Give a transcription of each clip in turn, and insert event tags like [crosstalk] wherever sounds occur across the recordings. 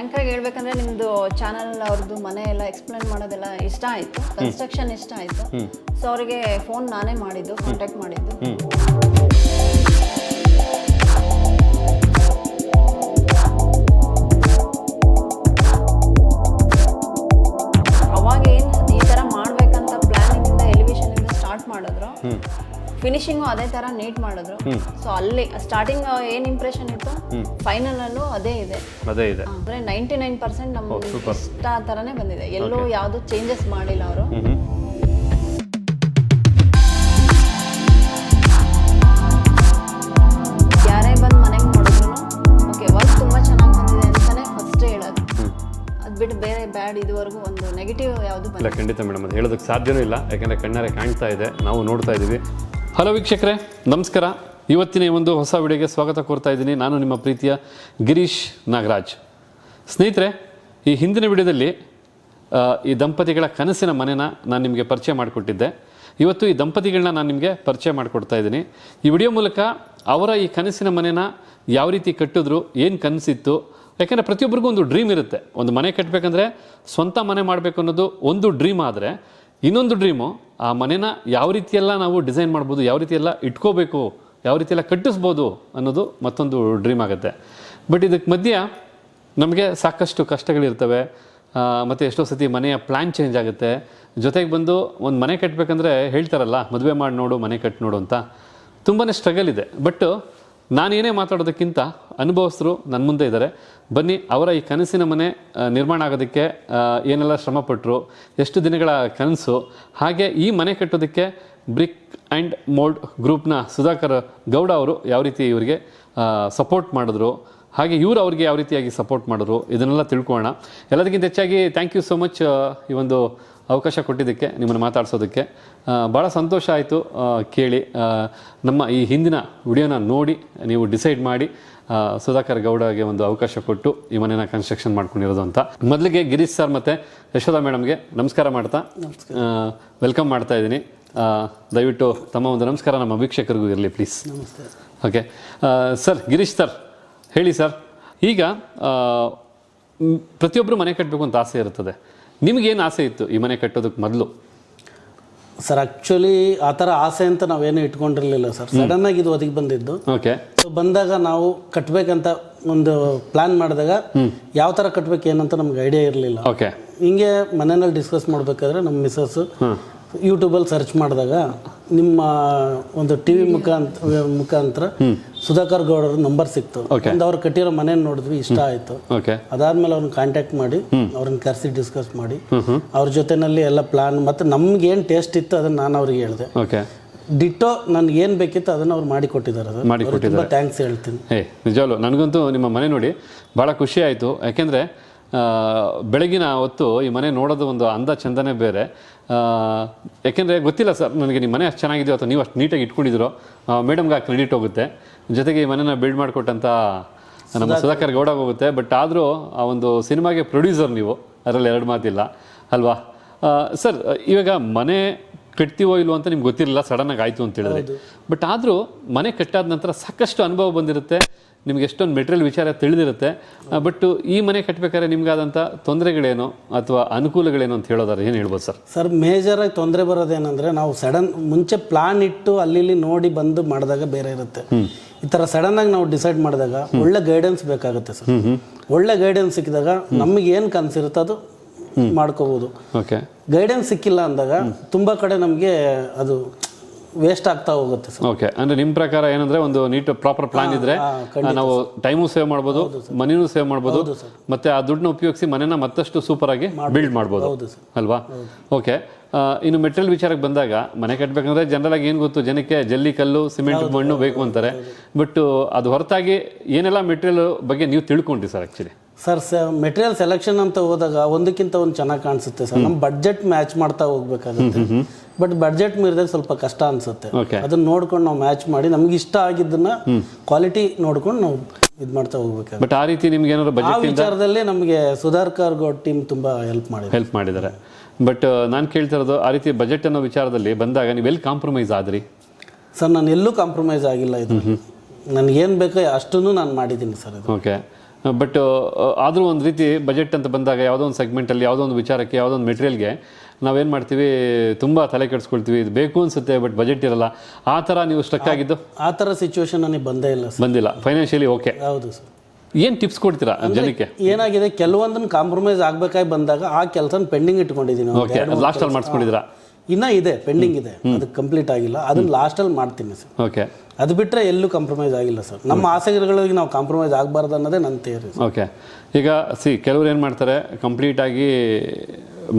Frank ಆಗಿ ಹೇಳ್ಬೇಕಂದ್ರೆ ನಿಮ್ದು ಚಾನಲ್ ಅವ್ರದ್ದು ಮನೆ ಎಲ್ಲ ಎಕ್ಸ್ಪ್ಲೇನ್ ಮಾಡೋದೆಲ್ಲ ಇಷ್ಟ ಆಯ್ತು. ಕನ್ಸ್ಟ್ರಕ್ಷನ್ ಇಷ್ಟ ಆಯ್ತು. ಸೊ ಅವರಿಗೆ ಫೋನ್ ನಾನೇ ಮಾಡಿದ್ದು ಕಾಂಟ್ಯಾಕ್ಟ್ ಮಾಡಿದ್ದು. ಅವಾಗ ಏನು ಈ ತರ ಮಾಡ್ಬೇಕಂತ ಪ್ಲಾನಿಂಗ್ ಇಂದ ಎಲಿವೇಶನ್ ಇಂದ ಸ್ಟಾರ್ಟ್ ಮಾಡಿದ್ರು. ಫಿನಿಶಿಂಗು ಅದೇ ಥರ ನೀಟ್ ಮಾಡಿದ್ರು. ಸೊ ಅಲ್ಲಿ ಸ್ಟಾರ್ಟಿಂಗ್ ಏನು ಇಂಪ್ರೆಷನ್ ಇತ್ತು? ಫೈನಲ್ ಅಲ್ಲೂ ಅದೇ ಇದೆ. ಅದೇ ಇದೆ. ಅಂದ್ರೆ ನೈಂಟಿ ನೈನ್ ಪರ್ಸೆಂಟ್ ನಮ್ಮ ಇಷ್ಟ ಥರನೇ ಬಂದಿದೆ. ಎಲ್ಲೂ ಯಾವುದು ಚೇಂಜಸ್ ಮಾಡಿಲ್ಲ ಅವರು. ಯಾರೇ ಬಂದು ಮನೆಗೆ ನೋಡಿದ್ರು ಓಕೆ ವರ್ಕ್ ತುಂಬ ಚೆನ್ನಾಗಿ ಬಂದಿದೆ ಅಂತಲೇ ಫಸ್ಟ್ ಹೇಳೋದು. ಅದು ಬಿಟ್ಟು ಬೇರೆ ಬ್ಯಾಡ್ ಇದುವರೆಗೂ ಒಂದು ನೆಗೆಟಿವ್ ಯಾವುದು ಇಲ್ಲ ಖಂಡಿತ ಮೇಡಮ್ ಅದು ಹೇಳೋದಕ್ಕೆ ಸಾಧ್ಯನೂ ಇಲ್ಲ. ಯಾಕಂದರೆ ಕಣ್ಣಾರೆ ಕಾಣ್ತಾ ಇದೆ. ನಾವು ನೋಡ್ತಾ ಇದ್ದೀವಿ ಹಲೋ ವೀಕ್ಷಕರೇ, ನಮಸ್ಕಾರ. ಇವತ್ತಿನ ಒಂದು ಹೊಸ ವಿಡಿಯೋಗೆ ಸ್ವಾಗತ ಕೋರ್ತಾ ಇದ್ದೀನಿ. ನಾನು ನಿಮ್ಮ ಪ್ರೀತಿಯ ಗಿರೀಶ್ ನಾಗರಾಜ್. ಸ್ನೇಹಿತರೆ, ಈ ಹಿಂದಿನ ವಿಡಿಯೋದಲ್ಲಿ ಈ ದಂಪತಿಗಳ ಕನಸಿನ ಮನೆನ ನಾನು ನಿಮಗೆ ಪರಿಚಯ ಮಾಡಿಕೊಟ್ಟಿದ್ದೆ. ಇವತ್ತು ಈ ದಂಪತಿಗಳನ್ನ ನಾನು ನಿಮಗೆ ಪರಿಚಯ ಮಾಡಿಕೊಡ್ತಾ ಇದ್ದೀನಿ. ಈ ವಿಡಿಯೋ ಮೂಲಕ ಅವರ ಈ ಕನಸಿನ ಮನೆನ ಯಾವ ರೀತಿ ಕಟ್ಟಿದ್ರು, ಏನು ಕನಸಿತ್ತು, ಯಾಕೆಂದರೆ ಪ್ರತಿಯೊಬ್ಬರಿಗೂ ಒಂದು ಡ್ರೀಮ್ ಇರುತ್ತೆ. ಒಂದು ಮನೆ ಕಟ್ಟಬೇಕಂದ್ರೆ ಸ್ವಂತ ಮನೆ ಮಾಡಬೇಕು ಅನ್ನೋದು ಒಂದು ಡ್ರೀಮ್ ಆದರೆ, ಇನ್ನೊಂದು ಡ್ರೀಮು ಆ ಮನೆನ ಯಾವ ರೀತಿಯೆಲ್ಲ ನಾವು ಡಿಸೈನ್ ಮಾಡ್ಬೋದು, ಯಾವ ರೀತಿಯೆಲ್ಲ ಇಟ್ಕೋಬೇಕು, ಯಾವ ರೀತಿಯೆಲ್ಲ ಕಟ್ಟಿಸ್ಬೋದು ಅನ್ನೋದು ಮತ್ತೊಂದು ಡ್ರೀಮ್ ಆಗುತ್ತೆ. ಬಟ್ ಇದಕ್ಕೆ ಮಧ್ಯ ನಮಗೆ ಸಾಕಷ್ಟು ಕಷ್ಟಗಳಿರ್ತವೆ. ಮತ್ತು ಎಷ್ಟೋ ಸತಿ ಮನೆಯ ಪ್ಲ್ಯಾನ್ ಚೇಂಜ್ ಆಗುತ್ತೆ. ಜೊತೆಗೆ ಬಂದು ಒಂದು ಮನೆ ಕಟ್ಟಬೇಕಂದ್ರೆ ಹೇಳ್ತಾರಲ್ಲ, ಮದುವೆ ಮಾಡಿ ನೋಡು, ಮನೆ ಕಟ್ಟಿ ನೋಡು ಅಂತ. ತುಂಬಾ ಸ್ಟ್ರಗಲ್ ಇದೆ. ಬಟ್ ನಾನೇನೇ ಮಾತಾಡೋದಕ್ಕಿಂತ ಅನುಭವಸ್ಥರು ನನ್ನ ಮುಂದೆ ಇದ್ದಾರೆ ಬನ್ನಿ, ಅವರ ಈ ಕನಸಿನ ಮನೆ ನಿರ್ಮಾಣ ಆಗೋದಕ್ಕೆ ಏನೆಲ್ಲ ಶ್ರಮಪಟ್ಟರು ಎಷ್ಟು ದಿನಗಳ ಕನಸು, ಹಾಗೆ ಈ ಮನೆ ಕಟ್ಟೋದಕ್ಕೆ ಬ್ರಿಕ್ ಆ್ಯಂಡ್ ಮೋಲ್ಡ್ ಗ್ರೂಪ್ನ ಸುಧಾಕರ್ ಗೌಡ ಅವರು ಯಾವ ರೀತಿ ಇವರಿಗೆ ಸಪೋರ್ಟ್ ಮಾಡಿದ್ರು, ಹಾಗೆ ಇವರು ಅವ್ರಿಗೆ ಯಾವ ರೀತಿಯಾಗಿ ಸಪೋರ್ಟ್ ಮಾಡಿದ್ರು, ಇದನ್ನೆಲ್ಲ ತಿಳ್ಕೊಳ್ಳೋಣ. ಎಲ್ಲದಕ್ಕಿಂತ ಹೆಚ್ಚಾಗಿ ಥ್ಯಾಂಕ್ ಯು ಸೋ ಮಚ್ ಈ ಒಂದು ಅವಕಾಶ ಕೊಟ್ಟಿದ್ದಕ್ಕೆ ನಿಮ್ಮನ್ನು ಮಾತಾಡ್ಸೋದಕ್ಕೆ ಭಾಳ ಸಂತೋಷ ಆಯಿತು ಕೇಳಿ ನಮ್ಮ ಈ ಹಿಂದಿನ ವಿಡಿಯೋನ ನೋಡಿ ನೀವು ಡಿಸೈಡ್ ಮಾಡಿ ಸುಧಾಕರ್ ಗೌಡಗೆ ಒಂದು ಅವಕಾಶ ಕೊಟ್ಟು ಈ ಮನೇನ ಕನ್ಸ್ಟ್ರಕ್ಷನ್ ಮಾಡ್ಕೊಂಡಿರೋದು ಅಂತ. ಮೊದಲಿಗೆ ಗಿರೀಶ್ ಸರ್ ಮತ್ತು ಯಶೋಧ ಮೇಡಮ್ಗೆ ನಮಸ್ಕಾರ ಮಾಡ್ತಾ ವೆಲ್ಕಮ್ ಮಾಡ್ತಾ ಇದ್ದೀನಿ. ದಯವಿಟ್ಟು ತಮ್ಮ ಒಂದು ನಮಸ್ಕಾರ ನಮ್ಮ ವೀಕ್ಷಕರಿಗೂ ಇರಲಿ please. Okay. Sir Girish sir ಹೇಳಿ ಸರ್. ಈಗ ಪ್ರತಿಯೊಬ್ಬರು ಮನೆ ಕಟ್ಟಬೇಕು ಅಂತ ಆಸೆ ಇರ್ತದೆ ನಿಮಗೇನು ಆಸೆ ಇತ್ತು ಈ ಮನೆ ಕಟ್ಟೋದಕ್ಕೆ ಮೊದಲು? ಸರ್ ಆಕ್ಚುಲಿ ಆ ಥರ ಆಸೆ ಅಂತ ನಾವೇನು ಇಟ್ಕೊಂಡಿರಲಿಲ್ಲ ಸರ್ ಸಡನ್ ಆಗಿ ಇದು ಒದಗಿ ಬಂದಿದ್ದು. ಓಕೆ ಸೊ ಬಂದಾಗ ನಾವು ಕಟ್ಟಬೇಕಂತ ಒಂದು ಪ್ಲ್ಯಾನ್ ಮಾಡಿದಾಗ ಯಾವ ಥರ ಕಟ್ಬೇಕು ಏನಂತ ನಮ್ಗೆ ಐಡಿಯಾ ಇರಲಿಲ್ಲ. ಓಕೆ ಹಿಂಗೆ ಮನೆಯಲ್ಲಿ ಡಿಸ್ಕಸ್ ಮಾಡಬೇಕಾದ್ರೆ ನಮ್ಮ ಮಿಸ್ಸಸ್ ಯೂಟ್ಯೂಬಲ್ಲಿ ಸರ್ಚ್ ಮಾಡಿದಾಗ ನಿಮ್ಮ ಒಂದು ಟಿ ವಿ ಮುಖಾಂತರ ಮುಖಾಂತರ ಸುಧಾಕರ್ ಗೌಡರ ನಂಬರ್ ಸಿಕ್ತು. ಒಂದು ಅವ್ರು ಕಟ್ಟಿರೋ ಮನೆ ನೋಡಿದ್ವಿ ಇಷ್ಟ ಆಯಿತು. ಓಕೆ ಅದಾದ್ಮೇಲೆ ಅವ್ರನ್ನ ಕಾಂಟ್ಯಾಕ್ಟ್ ಮಾಡಿ ಅವ್ರನ್ನ ಕರೆಸಿ ಡಿಸ್ಕಸ್ ಮಾಡಿ. ಅವ್ರ ಜೊತೆನಲ್ಲಿ ಎಲ್ಲ ಪ್ಲಾನ್ ಮತ್ತು ನಮ್ಗೆ ಏನು ಟೇಸ್ಟ್ ಇತ್ತು ಅದನ್ನ ನಾನು ಅವ್ರಿಗೆ ಹೇಳಿದೆ. ಓಕೆ ಡಿಟ್ಟೋ ನನ್ಗೆ ಏನು ಬೇಕಿತ್ತು ಅದನ್ನ ಅವ್ರು ಮಾಡಿಕೊಟ್ಟಿದ್ದಾರೆ ಕೊಟ್ಟಿದ್ದಾರೆ ಸರ್ ಮಾಡಿ ಅವ್ರಿಗೆ ತುಂಬ ಥ್ಯಾಂಕ್ಸ್ ಹೇಳ್ತೀನಿ. ನಿಜವಲ್ಲೂ ನನಗಂತೂ ನಿಮ್ಮ ಮನೆ ನೋಡಿ ಭಾಳ ಖುಷಿ ಆಯಿತು. ಯಾಕೆಂದರೆ ಬೆಳಗಿನ ಹೊತ್ತು ಈ ಮನೆ ನೋಡೋದು ಒಂದು ಅಂದ ಚಂದನೆ ಬೇರೆ. ಯಾಕೆಂದರೆ ಗೊತ್ತಿಲ್ಲ ಸರ್ ನನಗೆ ನಿಮ್ಮ ಮನೆ ಅಷ್ಟು ಚೆನ್ನಾಗಿದೆಯೋ ಅಥವಾ ನೀವು ಅಷ್ಟು ನೀಟಾಗಿ ಇಟ್ಕೊಂಡಿದ್ದೀರೋ ಮೇಡಮ್ಗೆ ಆ ಕ್ರೆಡಿಟ್ ಹೋಗುತ್ತೆ. ಜೊತೆಗೆ ಈ ಮನೆನ ಬಿಲ್ಡ್ ಮಾಡಿಕೊಟ್ಟಂಥ ನಮ್ಮ ಸುಧಾಕರ್. ಗೌಡ ಹೋಗುತ್ತೆ. ಬಟ್ ಆದರೂ ಆ ಒಂದು ಸಿನಿಮಾಗೆ ಪ್ರೊಡ್ಯೂಸರ್ ನೀವು ಅದರಲ್ಲಿ ಎರಡು ಮಾತಿಲ್ಲ ಅಲ್ವಾ? ಸರ್ ಇವಾಗ ಮನೆ ಕಟ್ತೀವೋ ಇಲ್ವೋ ಅಂತ ನಿಮ್ಗೆ ಗೊತ್ತಿರಲಿಲ್ಲ ಸಡನ್ನಾಗಿ ಆಯಿತು ಅಂತ ಹೇಳಿದ್ರೆ. ಬಟ್ ಆದರೂ ಮನೆ ಕಟ್ಟಾದ ನಂತರ ಸಾಕಷ್ಟು ಅನುಭವ ಬಂದಿರುತ್ತೆ. ನಿಮ್ಗೆ ಎಷ್ಟೊಂದು ಮೆಟೀರಿಯಲ್ ವಿಚಾರ ತಿಳಿದಿರುತ್ತೆ. ಬಟ್ ಈ ಮನೆ ಕಟ್ಟಬೇಕಾದ್ರೆ ನಿಮ್ಗಾದಂಥ ತೊಂದರೆಗಳೇನು ಅಥವಾ ಅನುಕೂಲಗಳೇನು ಅಂತ ಹೇಳೋದಾದ್ರೆ ಏನು ಹೇಳ್ಬೋದು ಸರ್? ಸರ್ ಮೇಜರಾಗಿ ತೊಂದರೆ ಬರೋದೇನೆಂದರೆ ನಾವು ಸಡನ್ ಮುಂಚೆ ಪ್ಲಾನ್ ಇಟ್ಟು ಅಲ್ಲಿ ನೋಡಿ ಬಂದು ಮಾಡಿದಾಗ ಬೇರೆ ಇರುತ್ತೆ. ಈ ಥರ ಸಡನ್ನಾಗಿ ನಾವು ಡಿಸೈಡ್ ಮಾಡಿದಾಗ ಒಳ್ಳೆ ಗೈಡೆನ್ಸ್ ಬೇಕಾಗುತ್ತೆ ಸರ್. ಒಳ್ಳೆ ಗೈಡೆನ್ಸ್ ಸಿಕ್ಕಿದಾಗ ನಮಗೆ ಏನು ಕನಸಿರುತ್ತೆ ಅದು ಮಾಡ್ಕೋಬೋದು. ಓಕೆ ಗೈಡೆನ್ಸ್ ಸಿಕ್ಕಿಲ್ಲ ಅಂದಾಗ ತುಂಬ ಕಡೆ ನಮಗೆ ಅದು ವೇಸ್ಟ್ ಆಗ್ತಾ ಹೋಗುತ್ತೆ ಸರ್. ಓಕೆ ಅಂದ್ರೆ ನಿಮ್ಮ ಪ್ರಕಾರ ಏನಂದ್ರೆ ಒಂದು ನೀಟ್ ಪ್ರಾಪರ್ ಪ್ಲಾನ್ ಇದ್ರೆ ನಾವು ಟೈಮು ಸೇವ್ ಮಾಡ್ಬೋದು ಮನಿನೂ ಸೇವ್ ಮಾಡ್ಬೋದು ಮತ್ತೆ ಆ ದುಡ್ಡನ್ನ ಉಪಯೋಗಿಸಿ ಮನೆನ ಮತ್ತಷ್ಟು ಸೂಪರ್ ಆಗಿ ಬಿಲ್ಡ್ ಮಾಡ್ಬೋದು. ಅಲ್ವಾ? ಓಕೆ ಇನ್ನು ಮೆಟೀರಿಯಲ್ ವಿಚಾರಕ್ಕೆ ಬಂದಾಗ ಮನೆ ಕಟ್ಟಬೇಕಂದ್ರೆ ಜನರಲ್ ಆಗಿ ಏನು ಗೊತ್ತು? ಜನಕ್ಕೆ ಜಲ್ಲಿ ಕಲ್ಲು ಸಿಮೆಂಟ್ ಮಣ್ಣು ಬೇಕು ಅಂತಾರೆ. ಬಟ್ ಅದು ಹೊರತಾಗಿ ಏನೆಲ್ಲ ಮೆಟೀರಿಯಲ್ ಬಗ್ಗೆ ನೀವು ತಿಳ್ಕೊಂಡ್ರಿ ಸರ್ ಆಕ್ಚುಲಿ ಸರ್ ಸ ಮೆಟೀರಿಯಲ್ ಸೆಲೆಕ್ಷನ್ ಅಂತ ಹೋದಾಗ ಒಂದಕ್ಕಿಂತ ಒಂದು ಚೆನ್ನಾಗಿ ಕಾಣಿಸುತ್ತೆ ಸರ್. ನಮ್ಮ ಬಡ್ಜೆಟ್ ಮ್ಯಾಚ್ ಮಾಡ್ತಾ ಹೋಗ್ಬೇಕಾಗುತ್ತೆ. ಬಟ್ ಬಡ್ಜೆಟ್ ಮೀರಿದಾಗ ಸ್ವಲ್ಪ ಕಷ್ಟ ಅನ್ಸುತ್ತೆ. ಅದನ್ನ ನೋಡ್ಕೊಂಡು ನಾವು ಮ್ಯಾಚ್ ಮಾಡಿ ನಮ್ಗೆ ಇಷ್ಟ ಆಗಿದ್ದನ್ನ ಕ್ವಾಲಿಟಿ ನೋಡ್ಕೊಂಡು ನಾವು ಇದು ಮಾಡ್ತಾ ಹೋಗ್ಬೇಕು ಬಟ್ ಆ ರೀತಿ ನಿಮ್ಗೆ ಏನಾದ್ರು ಬಜೆಟ್ ವಿಚಾರದಲ್ಲಿ ನಮಗೆ ಸುಧಾರ್ಕರ್ ಗೌಡ್ ಟೀಮ್ ತುಂಬಾ ಹೆಲ್ಪ್ ಮಾಡಿದೆ ಹೆಲ್ಪ್ ಮಾಡಿದ್ದಾರೆ. ಬಟ್ ನಾನು ಕೇಳ್ತಿರೋದು ಆ ರೀತಿ ಬಜೆಟ್ ಅನ್ನೋ ವಿಚಾರದಲ್ಲಿ ಬಂದಾಗ ನೀವು ಎಲ್ಲಿ ಕಾಂಪ್ರಮೈಸ್ ಆದ್ರಿ? ಸರ್ ನಾನು ಎಲ್ಲೂ ಕಾಂಪ್ರಮೈಸ್ ಆಗಿಲ್ಲ ಇದು. ನನಗೇನು ಬೇಕೋ ಅಷ್ಟನ್ನು ನಾನು ಮಾಡಿದ್ದೀನಿ ಸರ್ ಇದು. ಓಕೆ ಬಟ್ ಆದರೂ ಒಂದು ರೀತಿ ಬಜೆಟ್ ಅಂತ ಬಂದಾಗ ಯಾವುದೋ ಒಂದು ಸೆಗ್ಮೆಂಟಲ್ಲಿ ಯಾವುದೋ ಒಂದು ವಿಚಾರಕ್ಕೆ ಯಾವುದೋ ಒಂದು ಮೆಟೀರಿಯಲ್ಗೆ ನಾವೇನು ಮಾಡ್ತೀವಿ ತುಂಬ ತಲೆ ಕೆಡಿಸ್ಕೊಳ್ತೀವಿ. ಇದು ಬೇಕು ಅನಿಸುತ್ತೆ ಬಟ್ ಬಜೆಟ್ ಇರಲ್ಲ. ಆ ಥರ ನೀವು ಸ್ಟಕ್ ಆಗಿದ್ದು? ಆ ಥರ ಸಿಚುವೇಶನ್ ನನಗೆ ಬಂದೇ ಇಲ್ಲ ಸರ್ ಬಂದಿಲ್ಲ. ಫೈನಾನ್ಷಿಯಲಿ ಓಕೆ ಹೌದು ಸರ್ ಏನು ಟಿಪ್ಸ್ ಕೊಡ್ತೀರಾ ಜನಕ್ಕೆ? ಏನಾಗಿದೆ ಕೆಲವೊಂದನ್ನು ಕಾಂಪ್ರಮೈಸ್ ಆಗ್ಬೇಕಾಗಿ ಬಂದಾಗ ಆ ಕೆಲಸನ ಪೆಂಡಿಂಗ್ ಇಟ್ಕೊಂಡಿದ್ದೀನಿ. ಓಕೆ ಲಾಸ್ಟಲ್ಲಿ ಮಾಡಿಸ್ಕೊಂಡಿದ್ದೀರಾ? ಇನ್ನ ಇದೆ ಪೆಂಡಿಂಗ್ ಇದೆ. ಅದು ಕಂಪ್ಲೀಟ್ ಆಗಿಲ್ಲ. ಅದನ್ನ ಲಾಸ್ಟಲ್ಲಿ ಮಾಡ್ತೀನಿ ಸರ್. ಓಕೆ ಅದು ಬಿಟ್ಟರೆ ಎಲ್ಲೂ ಕಾಂಪ್ರಮೈಸ್ ಆಗಿಲ್ಲ ಸರ್. ನಮ್ಮ ಆಸೆಗಳಿಗೆ ನಾವು ಕಾಂಪ್ರಮೈಸ್ ಆಗಬಾರ್ದು ಅನ್ನೋದೇ ನನ್ನ ಥಿಯರಿ ಓಕೆ ಈಗ ಸಿ ಕೆಲವ್ರು ಏನು ಮಾಡ್ತಾರೆ ಕಂಪ್ಲೀಟಾಗಿ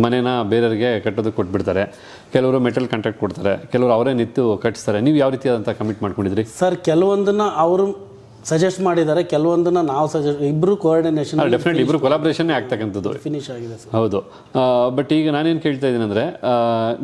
ಮನೇನ ಬೇರೆಯವರಿಗೆ ಕಟ್ಟೋದಕ್ಕೆ ಕೊಟ್ಬಿಡ್ತಾರೆ. ಕೆಲವರು ಮೆಟಲ್ ಕಾಂಟ್ರಾಕ್ಟ್ ಕೊಡ್ತಾರೆ. ಕೆಲವರು ಅವರೇ ನಿಂತು ಕಟ್ಟಿಸ್ತಾರೆ. ನೀವು ಯಾವ ರೀತಿಯಾದಂಥ ಕಮಿಟ್ ಮಾಡ್ಕೊಂಡಿದ್ರಿ? ಸರ್ ಕೆಲವೊಂದನ್ನು ಅವರು ಸಜೆಸ್ಟ್ ಮಾಡಿದ್ದಾರೆ ಕೆಲವೊಂದನ್ನ ನಾವು ಸಜೆಸ್ಟ್ ಇಬ್ರು ಕೋಆರ್ಡಿನೇಷನ್ ಡೆಫಿನೆಟ್ಲಿ ಇಬ್ಬರು ಕೊಲಾಬ್ರೇಷನ್ನೇ ಆಗ್ತಕ್ಕಂಥದ್ದು. ಫಿನಿಶ್ ಆಗಿದೆ ಸರ್. ಹೌದು. ಬಟ್ ಈಗ ನಾನೇನು ಕೇಳ್ತಾ ಇದ್ದೀನಿ ಅಂದರೆ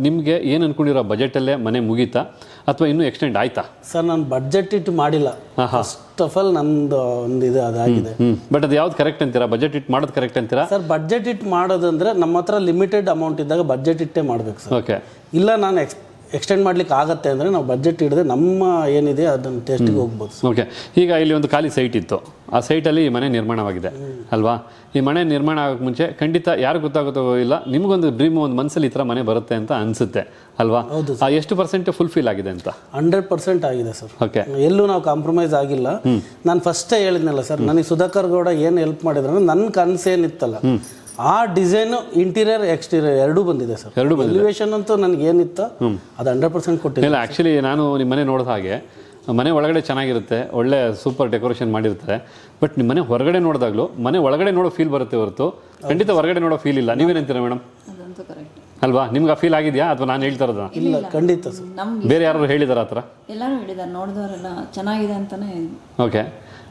ನಿಮಗೆ ಏನು ಅನ್ಕೊಂಡಿರೋ ಬಜೆಟಲ್ಲೇ ಮನೆ ಮುಗೀತಾ ಅಥವಾ ಇನ್ನೂ ಎಕ್ಸ್ಟೆಂಡ್ ಆಯ್ತಾ? ಸರ್ ನಾನು ಬಜೆಟ್ ಇಟ್ಟು ಮಾಡಿಲ್ಲ. ಫಸ್ಟ್ ಆಫ್ ಆಲ್ ನಂದು ಒಂದು ಇದು ಅದಾಗಿದೆ ಬಟ್ ಅದು ಯಾವ್ದು ಕರೆಕ್ಟ್ ಅಂತೀರಾ? ಬಜೆಟ್ ಇಟ್ಟು ಮಾಡೋದು ಕರೆಕ್ಟ್ ಅಂತೀರಾ? ಸರ್ ಬಜೆಟ್ ಇಟ್ಟು ಮಾಡೋದಂದ್ರೆ ನಮ್ಮ ಹತ್ರ ಲಿಮಿಟೆಡ್ ಅಮೌಂಟ್ ಇದ್ದಾಗ ಬಜೆಟ್ ಇಟ್ಟೇ ಮಾಡ್ಬೇಕು ಸರ್. ಓಕೆ ಇಲ್ಲ ನಾನು ಎಕ್ಸ್ ಎಕ್ಸ್ಟೆಂಡ್ ಮಾಡ್ಲಿಕ್ಕೆ ಆಗತ್ತೆ ಅಂದರೆ ನಾವು ಬಜೆಟ್ ಹಿಡಿದ್ರೆ ನಮ್ಮ ಏನಿದೆ ಅದನ್ನು ಟೆಸ್ಟಿಗೆ ಹೋಗ್ಬೋದು. ಓಕೆ ಈಗ ಇಲ್ಲಿ ಒಂದು ಖಾಲಿ ಸೈಟ್ ಇತ್ತು. ಆ ಸೈಟಲ್ಲಿ ಈ ಮನೆ ನಿರ್ಮಾಣವಾಗಿದೆ ಅಲ್ವಾ? ಈ ಮನೆ ನಿರ್ಮಾಣ ಆಗೋಕ್ಕೆ ಮುಂಚೆ ಖಂಡಿತ ಯಾರು ಗೊತ್ತಾಗುತ್ತೋ ಇಲ್ಲ ನಿಮಗೊಂದು ಡ್ರೀಮ್ ಒಂದು ಮನಸ್ಸಲ್ಲಿ ಈ ಥರ ಮನೆ ಬರುತ್ತೆ ಅಂತ ಅನಿಸುತ್ತೆ ಅಲ್ವಾ? ಆ ಎಷ್ಟು ಪರ್ಸೆಂಟ್ ಫುಲ್ಫಿಲ್ ಆಗಿದೆ ಅಂತ? ಹಂಡ್ರೆಡ್ ಪರ್ಸೆಂಟ್ ಆಗಿದೆ ಸರ್. ಓಕೆ ಎಲ್ಲೂ ನಾವು ಕಾಂಪ್ರಮೈಸ್ ಆಗಿಲ್ಲ. ನಾನು ಫಸ್ಟೇ ಹೇಳಿದ್ನಲ್ಲ ಸರ್ ನನಗೆ ಸುಧಾಕರ್ ಗೌಡ ಏನು ಹೆಲ್ಪ್ ಮಾಡಿದ್ರೆ ನನ್ನ ಕನಸು ಏನಿತ್ತಲ್ಲ ಆ ಡಿಸೈನ್ ಇಂಟೀರಿಯರ್ ಎಕ್ಸ್ಟೀರಿಯರ್ ಎರಡೂ ಬಂದಿದೆ ಸರ್. ಎರಡೂ ಎಲಿವೇಶನ್ ಅಂತೂ ನನಗೆ ಏನಿತ್ತು ಅದು ಹಂಡ್ರೆಡ್ ಪರ್ಸೆಂಟ್ ಕೊಟ್ಟಿದೆ. ಇಲ್ಲ ಆ್ಯಕ್ಚುಲಿ ನಾನು ನಿಮ್ಮ ಮನೆ ನೋಡಿದ ಹಾಗೆ ಮನೆ ಒಳಗಡೆ ಚೆನ್ನಾಗಿರುತ್ತೆ ಒಳ್ಳೆ ಸೂಪರ್ ಡೆಕೋರೇಷನ್ ಮಾಡಿರ್ತಾರೆ ಬಟ್ ನಿಮ್ಮ ಮನೆ ಹೊರಗಡೆ ನೋಡಿದಾಗಲೂ ಮನೆ ಒಳಗಡೆ ನೋಡೋ ಫೀಲ್ ಬರುತ್ತೆ ಹೊರತು ಖಂಡಿತ ಹೊರಗಡೆ ನೋಡೋ ಫೀಲ್ ಇಲ್ಲ. ನೀವೇನಂತೀರಾ ಮೇಡಮ್ ಅಲ್ವಾ? ನಿಮ್ಗೆ ಆ ಫೀಲ್ ಆಗಿದೆಯಾ? ಅಥವಾ ನಾನು ಹೇಳ್ತಾ ಇರೋದಾ? ಇಲ್ಲ ಖಂಡಿತ ಸರ್. ಬೇರೆ ಯಾರು ಹೇಳಿದಾರ ಆ ಥರ ಎಲ್ಲರೂ ಹೇಳಿದ್ದಾರೆ ನೋಡಿದವರೆಲ್ಲ ಚೆನ್ನಾಗಿದೆ ಅಂತಾನೆ ಓಕೆ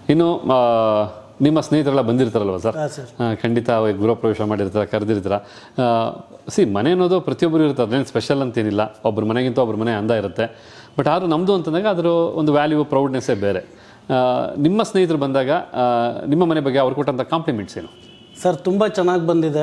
ಇನ್ನು ಆ, ನಿಮ್ಮ ಸ್ನೇಹಿತರೆಲ್ಲ ಬಂದಿರ್ತಾರಲ್ವ ಸರ್? ಖಂಡಿತ ಗೃಹ ಪ್ರವೇಶ ಮಾಡಿರ್ತಾರ ಕರೆದಿರ್ತಾರ? ಸಿ ಮನೆ ಅನ್ನೋದು ಪ್ರತಿಯೊಬ್ಬರು ಇರ್ತಾರೆ ಅದೇನು ಸ್ಪೆಷಲ್ ಅಂತೇನಿಲ್ಲ. ಒಬ್ಬರ ಮನೆಗಿಂತ ಒಬ್ಬರ ಮನೆ ಅಂದ ಇರುತ್ತೆ. ಬಟ್ ಆದರೂ ನಮ್ಮದು ಅಂತಂದಾಗ ಅದರ ಒಂದು ವ್ಯಾಲ್ಯೂ ಪ್ರೌಡ್ನೆಸ್ಸೇ ಬೇರೆ. ನಿಮ್ಮ ಸ್ನೇಹಿತರು ಬಂದಾಗ ನಿಮ್ಮ ಮನೆ ಬಗ್ಗೆ ಅವ್ರು ಕೊಟ್ಟಂಥ ಕಾಂಪ್ಲಿಮೆಂಟ್ಸ್ ಏನು? ಸರ್ ತುಂಬ ಚೆನ್ನಾಗಿ ಬಂದಿದೆ.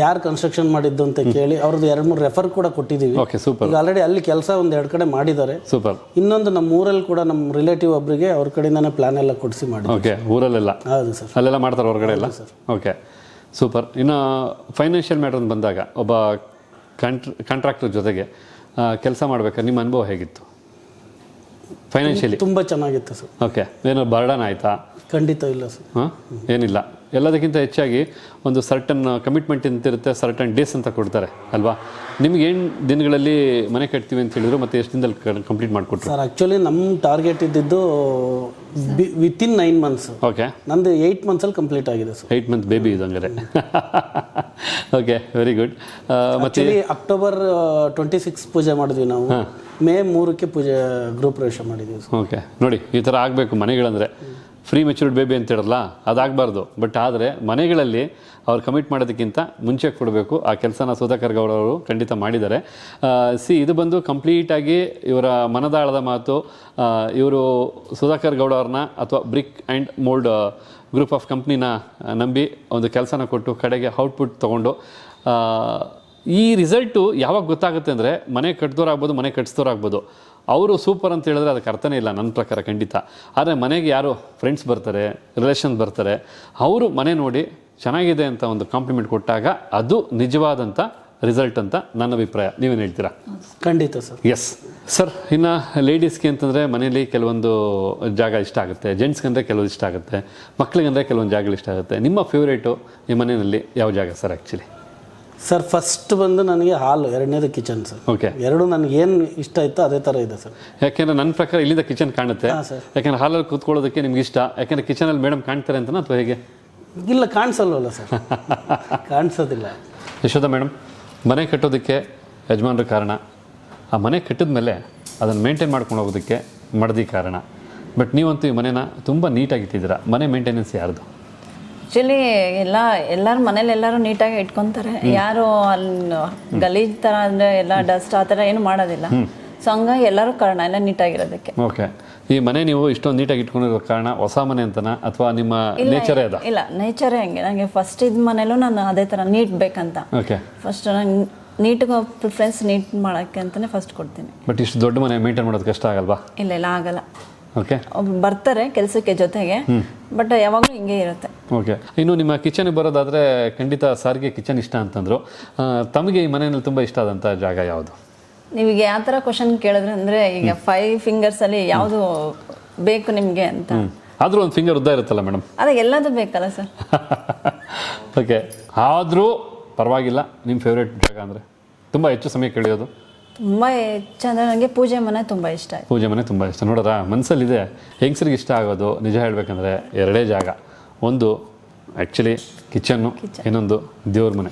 ಯಾರು ಕನ್ಸ್ಟ್ರಕ್ಷನ್ ಮಾಡಿದ್ದು ಅಂತ ಕೇಳಿ ಅವ್ರದ್ದು ಎರಡು ಮೂರು ರೆಫರ್ ಕೂಡ ಕೊಟ್ಟಿದ್ದೀವಿ ಓಕೆ ಸೂಪರ್ ಈಗ ಆಲ್ರೆಡಿ ಅಲ್ಲಿ ಕೆಲಸ ಒಂದು ಎರಡು ಕಡೆ ಮಾಡಿದ್ದಾರೆ. ಸೂಪರ್ ಇನ್ನೊಂದು ನಮ್ಮ ಊರಲ್ಲಿ ಕೂಡ ನಮ್ಮ ರಿಲೇಟಿವ್ ಒಬ್ಬರಿಗೆ ಅವ್ರ ಕಡೆಯಿಂದನೇ ಪ್ಲಾನ್ ಎಲ್ಲ ಕೊಡಿಸಿ ಮಾಡಿ ಓಕೆ ಊರಲ್ಲೆಲ್ಲ? ಹೌದು ಸರ್. ಅಲ್ಲೆಲ್ಲ ಮಾಡ್ತಾರೆ ಹೊರಗಡೆ ಎಲ್ಲ? ಓಕೆ ಸೂಪರ್ ಇನ್ನು ಫೈನಾನ್ಷಿಯಲ್ ಮ್ಯಾಟರ್ ಬಂದಾಗ ಒಬ್ಬ ಕಾಂಟ್ರ ಕಾಂಟ್ರಾಕ್ಟರ್ ಜೊತೆಗೆ ಕೆಲಸ ಮಾಡ್ಬೇಕಾದ್ರೆ ನಿಮ್ಮ ಅನುಭವ ಹೇಗಿತ್ತು? ಫೈನಾನ್ಷಿಯಲಿ ತುಂಬ ಚೆನ್ನಾಗಿತ್ತು ಸರ್. ಓಕೆ ಏನೋ ಬರ್ಡನ್ ಆಯಿತಾ? ಖಂಡಿತ ಇಲ್ಲ ಸರ್. ಹಾಂ? ಏನಿಲ್ಲ. ಎಲ್ಲದಕ್ಕಿಂತ ಹೆಚ್ಚಾಗಿ ಒಂದು ಸರ್ಟನ್ ಕಮಿಟ್ಮೆಂಟ್ ಅಂತ ಇರುತ್ತೆ ಸರ್ಟನ್ ಡೇಸ್ ಅಂತ ಕೊಡ್ತಾರೆ ಅಲ್ವಾ? ನಿಮ್ಗೆ ಏನು ದಿನಗಳಲ್ಲಿ ಮನೆ ಕಟ್ತೀವಿ ಅಂತ ಹೇಳಿದ್ರು ಮತ್ತೆ ಎಷ್ಟು ದಿನದಲ್ಲಿ ಕಂಪ್ಲೀಟ್ ಮಾಡಿಕೊಟ್ರು? ಸರ್ ಆ್ಯಕ್ಚುಲಿ ನಮ್ಮ ಟಾರ್ಗೆಟ್ ಇದ್ದಿದ್ದು ವಿತಿನ್ ನೈನ್ ಮಂತ್ಸ್ ಓಕೆ ನಂದು ಏಯ್ಟ್ ಮಂತ್ಸಲ್ಲಿ ಕಂಪ್ಲೀಟ್ ಆಗಿದೆ ಸರ್. ಏಯ್ಟ್ ಮಂತ್ ಬೇಬಿ ಇದು ಹಂಗಾರೆ ಓಕೆ ವೆರಿ ಗುಡ್ ಮತ್ತೆ ಅಕ್ಟೋಬರ್ ಟ್ವೆಂಟಿ ಸಿಕ್ಸ್ ಪೂಜೆ ಮಾಡಿದ್ವಿ ನಾವು. ಮೇ ಮೂರಕ್ಕೆ ಪೂಜೆ ಗೃಹ ಪ್ರವೇಶ ಮಾಡಿದ್ವಿ ಓಕೆ ನೋಡಿ ಈ ಥರ ಆಗಬೇಕು ಮನೆಗಳಂದರೆ. ಫ್ರೀ ಮೆಚೂರ್ಡ್ ಬೇಬಿ ಅಂತ ಹೇಳಲ್ಲ ಅದಾಗಬಾರ್ದು. ಬಟ್ ಆದರೆ ಮನೆಗಳಲ್ಲಿ ಅವ್ರು ಕಮಿಟ್ ಮಾಡೋದಕ್ಕಿಂತ ಮುಂಚೆ ಕೊಡಬೇಕು. ಆ ಕೆಲಸನ ಸುಧಾಕರ್ ಗೌಡ ಅವರು ಖಂಡಿತ ಮಾಡಿದ್ದಾರೆ. ಸಿ ಇದು ಬಂದು ಕಂಪ್ಲೀಟಾಗಿ ಇವರ ಮನದಾಳದ ಮಾತು ಇವರು ಸುಧಾಕರ್ ಗೌಡ ಅವ್ರನ್ನ ಅಥವಾ brick and mould group of ಕಂಪ್ನಿನ ನಂಬಿ ಒಂದು ಕೆಲಸನ ಕೊಟ್ಟು ಕಡೆಗೆ ಔಟ್ಪುಟ್ ತೊಗೊಂಡು ಈ ರಿಸಲ್ಟು ಯಾವಾಗ ಗೊತ್ತಾಗುತ್ತೆ ಅಂದರೆ ಮನೆ ಕಟ್ಟಿದೋರಾಗ್ಬೋದು ಮನೆ ಕಟ್ಟಿಸಿದೋರಾಗ್ಬೋದು ಅವರು ಸೂಪರ್ ಅಂತ ಹೇಳಿದ್ರೆ ಅದಕ್ಕೆ ಅರ್ಥನೇ ಇಲ್ಲ ನನ್ನ ಪ್ರಕಾರ ಖಂಡಿತ. ಆದರೆ ಮನೆಗೆ ಯಾರು ಫ್ರೆಂಡ್ಸ್ ಬರ್ತಾರೆ ರಿಲೇಷನ್ ಬರ್ತಾರೆ ಅವರು ಮನೆ ನೋಡಿ ಚೆನ್ನಾಗಿದೆ ಅಂತ ಒಂದು ಕಾಂಪ್ಲಿಮೆಂಟ್ ಕೊಟ್ಟಾಗ ಅದು ನಿಜವಾದಂಥ ರಿಸಲ್ಟ್ ಅಂತ ನನ್ನ ಅಭಿಪ್ರಾಯ. ನೀವೇನು ಹೇಳ್ತೀರಾ? ಖಂಡಿತ ಸರ್ ಎಸ್ ಸರ್ ಇನ್ನು ಲೇಡೀಸ್ಗೆ ಅಂತಂದರೆ ಮನೇಲಿ ಕೆಲವೊಂದು ಜಾಗ ಇಷ್ಟ ಆಗುತ್ತೆ. ಜೆಂಟ್ಸ್ಗಂದರೆ ಕೆಲವೊಂದು ಇಷ್ಟ ಆಗುತ್ತೆ. ಮಕ್ಳಿಗಂದ್ರೆ ಕೆಲವೊಂದು ಜಾಗಗಳು ಇಷ್ಟ ಆಗುತ್ತೆ. ನಿಮ್ಮ ಫೇವ್ರೇಟು ಈ ಮನೆಯಲ್ಲಿ ಯಾವ ಜಾಗ ಸರ್ ಆ್ಯಕ್ಚುಲಿ ಸರ್ ಫಸ್ಟ್ ಬಂದು ನನಗೆ ಹಾಲು ಎರಡನೇದು ಕಿಚನ್ ಸರ್. ಓಕೆ ಎರಡು ನನಗೆ ಏನು ಇಷ್ಟ ಇತ್ತು ಅದೇ ಥರ ಇದೆ ಸರ್. ಯಾಕೆಂದ್ರೆ ನನ್ನ ಪ್ರಕಾರ ಇಲ್ಲಿಂದ ಕಿಚನ್ ಕಾಣುತ್ತೆ. ಹಾಂ ಸರ್. ಯಾಕೆಂದ್ರೆ ಹಾಲಲ್ಲಿ ಕೂತ್ಕೊಳ್ಳೋದಕ್ಕೆ ನಿಮ್ಗೆ ಇಷ್ಟ. ಯಾಕೆಂದ್ರೆ ಕಿಚನಲ್ಲಿ ಮೇಡಮ್ ಕಾಣ್ತಾರೆ ಅಂತನಾ ಅಥವಾ ಹೇಗೆ? ಇಲ್ಲ ಕಾಣಿಸಲ್ವಲ್ಲ ಸರ್. [laughs] ಕಾಣಿಸೋದಿಲ್ಲ. ಯಶೋಧ ಮೇಡಮ್ ಮನೆ ಕಟ್ಟೋದಕ್ಕೆ ಯಜಮಾನ್ರ ಕಾರಣ. ಆ ಮನೆ ಕಟ್ಟಿದ ಮೇಲೆ ಅದನ್ನು ಮೇಂಟೈನ್ ಮಾಡ್ಕೊಂಡು ಹೋಗೋದಕ್ಕೆ ಮಡದಿ ಕಾರಣ. ಬಟ್ ನೀವಂತೂ ಈ ಮನೇನ ತುಂಬ ನೀಟಾಗಿ ಇಟ್ಟಿದ್ದೀರಾ. ಮನೆ ಮೇಂಟೆನೆನ್ಸ್ ಯಾರ್ದು? ಆಕ್ಚುಲಿ ಎಲ್ಲ ಎಲ್ಲಾರು ಮನೇಲಿ ಎಲ್ಲರೂ ನೀಟಾಗಿ ಇಟ್ಕೊಂತಾರೆ. ಯಾರು ಅಲ್ಲಿ ಗಲೀಜ್ ತರ ಅಂದ್ರೆ ಎಲ್ಲ ಡಸ್ಟ್ ಆ ಥರ ಏನು ಮಾಡೋದಿಲ್ಲ. ಸೊ ಹಂಗಾಗಿ ಎಲ್ಲರೂ ಕಾರಣ ಎಲ್ಲ ನೀಟಾಗಿರೋದಕ್ಕೆ. ಓಕೆ. ಈ ಮನೆ ನೀವು ಇಷ್ಟೊಂದು ನೀಟಾಗಿ ಇಟ್ಕೊಂಡಿರೋ ಕಾರಣ ಹೊಸ ಮನೆ ಅಂತನಾ? ಅಥವಾ ನಿಮ್ಮ ನೇಚರೇ ಅದ? ಇಲ್ಲ ನೇಚರೇ ಹಂಗೆ. ನನಗೆ ಫಸ್ಟ್ ಇದ್ ಮನೇಲೂ ನಾನು ಅದೇ ಥರ ನೀಟ್ ಬೇಕಂತ. ಓಕೆ. ಫಸ್ಟ್ ನಂಗೆ ನೀಟ್ಗೆ ಪ್ರಿಫರೆನ್ಸ್ ನೀಟ್ ಮಾಡೋಕ್ಕೆ ಅಂತಲೇ ಫಸ್ಟ್ ಕೊಡ್ತೀನಿ. ಬಟ್ ಇಷ್ಟು ದೊಡ್ಡ ಮನೆ ಮೇಂಟೈನ್ ಮಾಡೋದು ಕಷ್ಟ ಆಗಲ್ವಾ? ಇಲ್ಲ ಇಲ್ಲ ಆಗಲ್ಲ. ಓಕೆ ಬರ್ತಾರೆ ಕೆಲಸಕ್ಕೆ ಜೊತೆಗೆ ಬಟ್ ಯಾವಾಗಲೂ ಹಿಂಗೆ ಇರುತ್ತೆ. ಓಕೆ ಇನ್ನು ನಿಮ್ಮ ಕಿಚನ್ಗೆ ಬರೋದಾದರೆ ಖಂಡಿತ ಸಾರಿಗೆ ಕಿಚನ್ ಇಷ್ಟ ಅಂತಂದರು. ತಮಗೆ ಈ ಮನೆಯಲ್ಲಿ ತುಂಬ ಇಷ್ಟ ಆದಂಥ ಜಾಗ ಯಾವುದು? ನಿಮಗೆ ಯಾವ ಥರ ಕ್ವಶನ್ ಕೇಳಿದ್ರೆ ಅಂದರೆ ಈಗ ಫೈವ್ ಫಿಂಗರ್ಸಲ್ಲಿ ಯಾವುದು ಬೇಕು ನಿಮಗೆ ಅಂತ. ಆದರೂ ಒಂದು ಫಿಂಗರ್ ಉದ್ದ ಇರುತ್ತಲ್ಲ ಮೇಡಮ್ ಅದೇ ಎಲ್ಲದೂ ಬೇಕಲ್ಲ ಸರ್ ಓಕೆ ಆದರೂ ಪರವಾಗಿಲ್ಲ. ನಿಮ್ಮ ಫೇವ್ರೇಟ್ ಜಾಗ ಅಂದರೆ ತುಂಬ ಹೆಚ್ಚು ಸಮಯ ಕಳೆಯೋದು. ತುಂಬ ಹೆಚ್ಚಂದ್ರೆ ನನಗೆ ಪೂಜೆ ಮನೆ ತುಂಬಾ ಇಷ್ಟ ಆಯ್ತು. ಪೂಜೆ ಮನೆ ತುಂಬ ಇಷ್ಟ. ನೋಡೋದಾ ಮನಸ್ಸಲ್ಲಿದೆ ಹೆಂಗಸ್ರಿಗೆ ಇಷ್ಟ ಆಗೋದು? ನಿಜ ಹೇಳಬೇಕಂದ್ರೆ ಎರಡೇ ಜಾಗ. ಒಂದು ಆ್ಯಕ್ಚುಲಿ ಕಿಚನ್ನು ಇನ್ನೊಂದು ದೇವ್ರ ಮನೆ.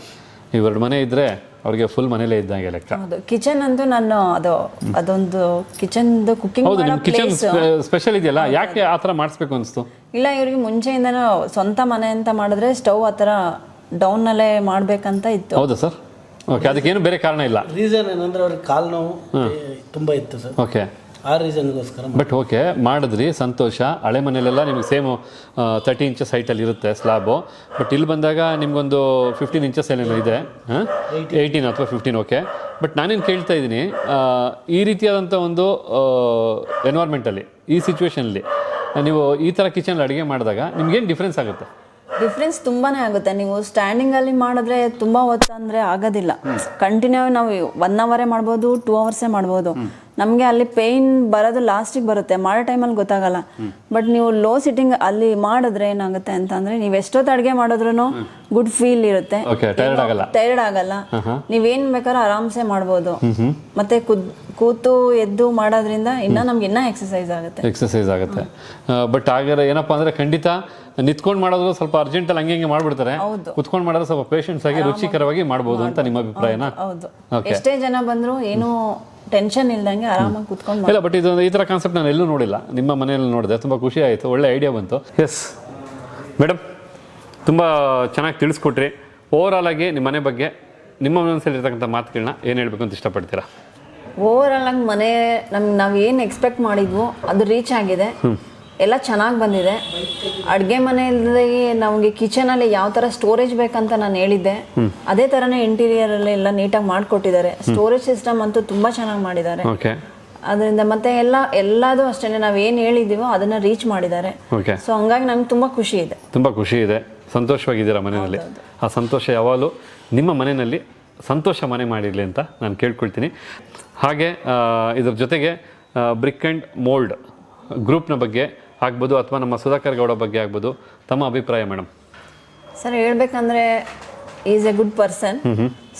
ಇವೆರಡು ಮನೆ ಇದ್ರೆ ಅವ್ರಿಗೆ ಫುಲ್ ಮನೇಲೇ ಇದ್ದಂಗೆ ಲೆಕ್ಕ. ಹೌದು. ಕಿಚನ್ ಅಂತೂ ನಾನು ಅದು ಅದೊಂದು ಕಿಚನ್ದು ಕುಕಿಂಗ್ ಹೌದು ನಿಮ್ಮ ಕಿಚನ್ ಸ್ಪೆಷಲ್ ಇದೆಯಲ್ಲ? ಯಾಕೆ ಆ ಥರ ಮಾಡಿಸ್ಬೇಕು ಅನಿಸ್ತು? ಇಲ್ಲ ಇವ್ರಿಗೆ ಮುಂಚೆಯಿಂದನೂ ಸ್ವಂತ ಮನೆ ಅಂತ ಮಾಡಿದ್ರೆ ಸ್ಟವ್ ಆ ಥರ ಡೌನ್ನಲ್ಲೇ ಮಾಡ್ಬೇಕಂತ ಇತ್ತು. ಹೌದಾ ಸರ್? ಓಕೆ ಅದಕ್ಕೇನು ಬೇರೆ ಕಾರಣ ಇಲ್ಲ. ರೀಸನ್ ಏನಂದ್ರೆ ಅವ್ರಿಗೆ ಕಾಲು ನೋವು ತುಂಬ ಇತ್ತು ಸರ್. ಓಕೆ ಆ ರೀಸನ್ಗೋಸ್ಕರ ಬಟ್ ಓಕೆ ಮಾಡಿದ್ರಿ ಸಂತೋಷ. ಹಳೆ ಮನೇಲೆಲ್ಲ ನಿಮಗೆ ಸೇಮ್ ತರ್ಟಿ ಇಂಚಸ್ ಹೈಟಲ್ಲಿ ಇರುತ್ತೆ ಸ್ಲಾಬು ಬಟ್ ಇಲ್ಲಿ ಬಂದಾಗ ನಿಮಗೊಂದು ಫಿಫ್ಟೀನ್ ಇಂಚಸ್ ಏನೇನೋ ಇದೆ ಏಯ್ಟೀನ್ ಅಥವಾ ಫಿಫ್ಟೀನ್ ಓಕೆ ಬಟ್ ನಾನೇನು ಕೇಳ್ತಾ ಇದ್ದೀನಿ ಈ ರೀತಿಯಾದಂಥ ಒಂದು ಎನ್ವೈರ್ಮೆಂಟಲ್ಲಿ ಈ ಸಿಚುವೇಷನಲ್ಲಿ ನೀವು ಈ ಥರ ಕಿಚನಲ್ಲಿ ಅಡುಗೆ ಮಾಡಿದಾಗ ನಿಮ್ಗೇನು ಡಿಫ್ರೆನ್ಸ್ ಆಗುತ್ತೆ? ಡಿಫ್ರೆನ್ಸ್ ತುಂಬಾನೇ ಆಗುತ್ತೆ. ನೀವು ಸ್ಟ್ಯಾಂಡಿಂಗ್ ಅಲ್ಲಿ ಮಾಡಿದ್ರೆ ತುಂಬಾ ಹೊತ್ತು ಅಂದ್ರೆ ಆಗೋದಿಲ್ಲ. ಕಂಟಿನ್ಯೂ ನಾವು ಒನ್ ಅವರೇ ಮಾಡ್ಬೋದು ಟೂ ಅವರ್ಸೇ ಮಾಡ್ಬೋದು. ನಮಗೆ ಅಲ್ಲಿ ಪೇಯ್ನ್ ಬರೋದು ಲಾಸ್ಟಿಗೆ ಬರುತ್ತೆ. ಮಾಡೋ ಟೈಮಲ್ಲಿ ಗೊತ್ತಾಗಲ್ಲ. ಬಟ್ ನೀವು ಲೋ ಸಿಟ್ಟಿಂಗ್ ಅಲ್ಲಿ ಮಾಡಿದ್ರೆ ಏನಾಗುತ್ತೆ ಅಂತ ಅಂದ್ರೆ ನೀವು ಎಷ್ಟೊತ್ತು ಅಡುಗೆ ಮಾಡಿದ್ರು ಗುಡ್ ಫೀಲ್ ಇರುತ್ತೆ. ಟೈರ್ಡ್ ಆಗಲ್ಲ. ನೀವೇನ್ ಬೇಕಾದ್ರೂ ಆರಾಮ್ಸೆ ಮಾಡ್ಬೋದು. ಮತ್ತೆ ಕೂತು ಎದ್ದು ಮಾಡೋದ್ರಿಂದ ಇನ್ನ ನಮ್ಗೆ ಇನ್ನ ಎಕ್ಸಸೈಸ್ ಆಗುತ್ತೆ. ಎಕ್ಸಸೈಸ್ ಆಗುತ್ತೆ. ಬಟ್ ಹಾಗಾದ್ರೆ ಏನಪ್ಪಾ ಅಂದ್ರೆ ಖಂಡಿತ ನಿತ್ಕೊಂಡು ಮಾಡೋದು ಸ್ವಲ್ಪ ಅರ್ಜೆಂಟಲ್ಲಿ ಹಂಗೆ ಹಿಂಗೆ ಮಾಡ್ಬಿಡ್ತಾರೆ. ಕುತ್ಕೊಂಡು ಮಾಡೋದು ಸ್ವಲ್ಪ ಪೇಷನ್ಸ್ ಆಗಿ ರುಚಿಕರವಾಗಿ ಮಾಡ್ಬೋದು ಅಂತ ನಿಮ್ಮ ಅಭಿಪ್ರಾಯನ. ಎಷ್ಟೇ ಜನ ಬಂದ್ರು ಏನು ಟೆನ್ಷನ್ ಇಲ್ದಂಗೆ ಆರಾಮಾಗಿ ಕುತ್ಕೊಂಡು ಇಲ್ಲ ಬಟ್ ಇದು ಈ ಥರ ಕಾನ್ಸೆಪ್ಟ್ ನಾನು ಎಲ್ಲೂ ನೋಡಿಲ್ಲ. ನಿಮ್ಮ ಮನೆಯಲ್ಲಿ ನೋಡಿದೆ. ತುಂಬ ಖುಷಿ ಆಯಿತು. ಒಳ್ಳೆ ಐಡಿಯಾ ಬಂತು. ಎಸ್ ಮೇಡಮ್ ತುಂಬ ಚೆನ್ನಾಗಿ ತಿಳಿಸ್ಕೊಟ್ರಿ. ಓವರಾಲ್ ಆಗಿ ನಿಮ್ಮ ಮನೆ ಬಗ್ಗೆ ನಿಮ್ಮ ಮನಸ್ಸಲ್ಲಿ ಇರ್ತಕ್ಕಂಥ ಮಾತುಗಳನ್ನ ಏನು ಹೇಳಬೇಕು ಅಂತ ಇಷ್ಟಪಡ್ತೀರಾ? ಓವರ್ ಆಲ್ ಆಗಿ ಮನೆ ನಮ್ಗೆ ನಾವು ಏನು ಎಕ್ಸ್ಪೆಕ್ಟ್ ಮಾಡಿದ್ವು ಅದು ರೀಚ್ ಆಗಿದೆ. ಎಲ್ಲ ಚೆನ್ನಾಗಿ ಬಂದಿದೆ. ಅಡುಗೆ ಮನೆಯಲ್ಲಿ ನಮಗೆ ಕಿಚನಲ್ಲಿ ಯಾವ ಥರ ಸ್ಟೋರೇಜ್ ಬೇಕಂತ ನಾನು ಹೇಳಿದ್ದೆ. ಅದೇ ಥರನೇ ಇಂಟೀರಿಯರ್ ಅಲ್ಲಿ ಎಲ್ಲ ನೀಟಾಗಿ ಮಾಡಿಕೊಟ್ಟಿದ್ದಾರೆ. ಸ್ಟೋರೇಜ್ ಸಿಸ್ಟಮ್ ಅಂತೂ ತುಂಬ ಚೆನ್ನಾಗಿ ಮಾಡಿದ್ದಾರೆ. ಅದರಿಂದ ಮತ್ತೆ ಎಲ್ಲ ಎಲ್ಲದೂ ಅಷ್ಟೇ ನಾವು ಏನು ಹೇಳಿದ್ದೀವೋ ಅದನ್ನ ರೀಚ್ ಮಾಡಿದ್ದಾರೆ. ಸೊ ಹಂಗಾಗಿ ನಂಗೆ ತುಂಬ ಖುಷಿ ಇದೆ. ತುಂಬ ಖುಷಿ ಇದೆ. ಸಂತೋಷವಾಗಿದ್ದೀರಾ ಮನೆಯಲ್ಲಿ? ಆ ಸಂತೋಷ ಯಾವಾಗಲೂ ನಿಮ್ಮ ಮನೆಯಲ್ಲಿ ಸಂತೋಷ ಮನೆ ಮಾಡಿರಲಿ ಅಂತ ನಾನು ಕೇಳ್ಕೊಳ್ತೀನಿ. ಹಾಗೆ ಇದ್ರ ಜೊತೆಗೆ ಬ್ರಿಕ್ ಆ್ಯಂಡ್ ಮೋಲ್ಡ್ ಗ್ರೂಪ್ನ ಬಗ್ಗೆ ಆಗ್ಬೋದು ಅಥವಾ ನಮ್ಮ ಸುಧಾಕರ್ ಗೌಡ ಬಗ್ಗೆ ಆಗ್ಬೋದು? ತಮ್ಮ ಅಭಿಪ್ರಾಯ ಮೇಡಮ್ ಸರ್ ಹೇಳ್ಬೇಕಂದ್ರೆ is a good person.